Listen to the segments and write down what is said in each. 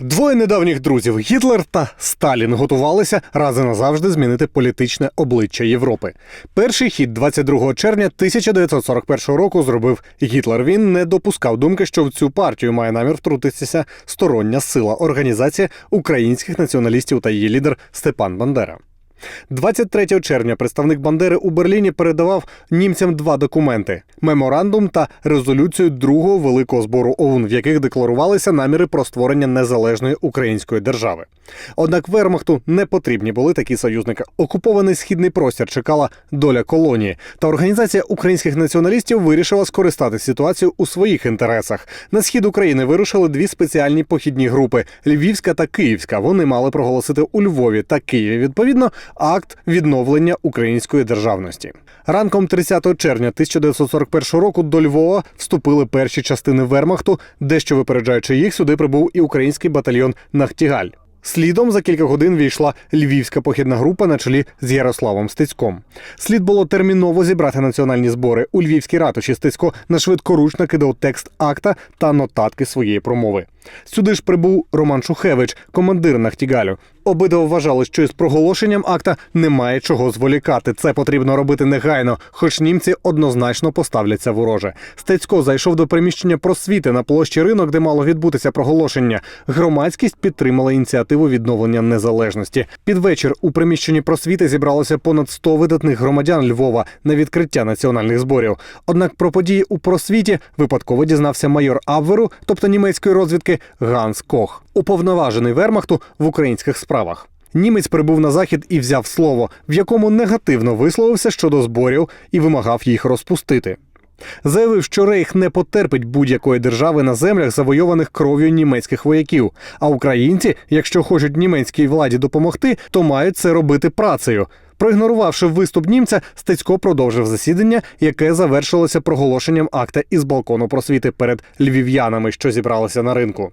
Двоє недавніх друзів Гітлер та Сталін готувалися раз і назавжди змінити політичне обличчя Європи. Перший хід 22 червня 1941 року зробив Гітлер. Він не допускав думки, що в цю партію має намір втрутитися стороння сила організація українських націоналістів та її лідер Степан Бандера. 23 червня представник Бандери у Берліні передавав німцям два документи: меморандум та резолюцію другого великого збору ОУН, в яких декларувалися наміри про створення незалежної української держави. Однак Вермахту не потрібні були такі союзники. Окупований східний простір чекала доля колонії, та організація українських націоналістів вирішила скористати ситуацію у своїх інтересах. На схід України вирушили дві спеціальні похідні групи: Львівська та Київська. Вони мали проголосити у Львові та Києві. Відповідно, акт відновлення української державності. Ранком 30 червня 1941 року до Львова вступили перші частини Вермахту, дещо випереджаючи їх, сюди прибув і український батальйон Нахтігаль. Слідом за кілька годин війшла львівська похідна група на чолі з Ярославом Стецьком. Слід було терміново зібрати національні збори у львівській ратуші. Стецько на швидкоруч накидав текст акта та нотатки своєї промови. Сюди ж прибув Роман Шухевич, командир Нахтігалю. Обидва вважали, що із проголошенням акта немає чого зволікати. Це потрібно робити негайно, хоч німці однозначно поставляться вороже. Стецько зайшов до приміщення просвіти на площі ринок, де мало відбутися проголошення. Громадськість підтримала ініціативу відновлення незалежності. Під вечір у приміщенні просвіти зібралося понад 100 видатних громадян Львова на відкриття національних зборів. Однак про події у просвіті випадково дізнався майор Абверу, тобто німецької розвідки Ганс Кох, уповноважений Вермахту в українських справах. Німець прибув на захід і взяв слово, в якому негативно висловився щодо зборів і вимагав їх розпустити. Заявив, що Рейх не потерпить будь-якої держави на землях, завойованих кров'ю німецьких вояків. А українці, якщо хочуть німецькій владі допомогти, то мають це робити працею. Проігнорувавши виступ німця, Стецько продовжив засідання, яке завершилося проголошенням акта із балкону просвіти перед львів'янами, що зібралися на ринку.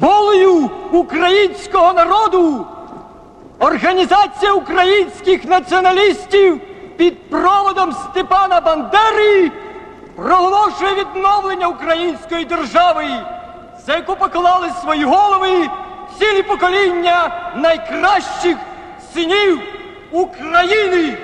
волею українського народу Організація українських націоналістів під проводом Степана Бандери проголошує відновлення української держави, за яку поклали свої голови цілі покоління найкращих синів України.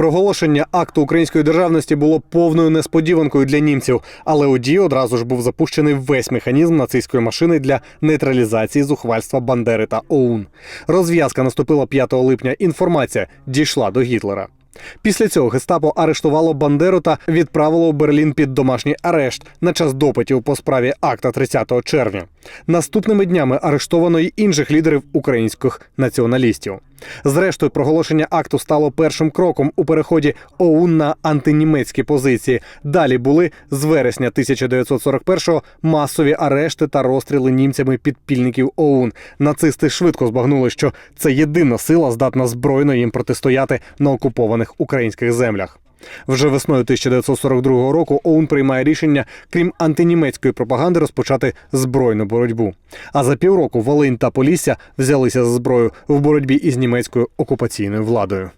Проголошення акту української державності було повною несподіванкою для німців, але у дію одразу ж був запущений весь механізм нацистської машини для нейтралізації зухвальства Бандери та ОУН. Розв'язка наступила 5 липня. Інформація дійшла до Гітлера. Після цього гестапо арештувало Бандеру та відправило у Берлін під домашній арешт на час допитів по справі акта 30 червня. Наступними днями арештовано й інших лідерів українських націоналістів. Зрештою, проголошення акту стало першим кроком у переході ОУН на антинімецькі позиції. Далі були з вересня 1941-го масові арешти та розстріли німцями підпільників ОУН. Нацисти швидко збагнули, що це єдина сила здатна збройно їм протистояти на окупованих українських землях. Вже весною 1942 року ОУН приймає рішення, крім антинімецької пропаганди, розпочати збройну боротьбу. А за півроку Волинь та Полісся взялися за зброю в боротьбі із німецькою окупаційною владою.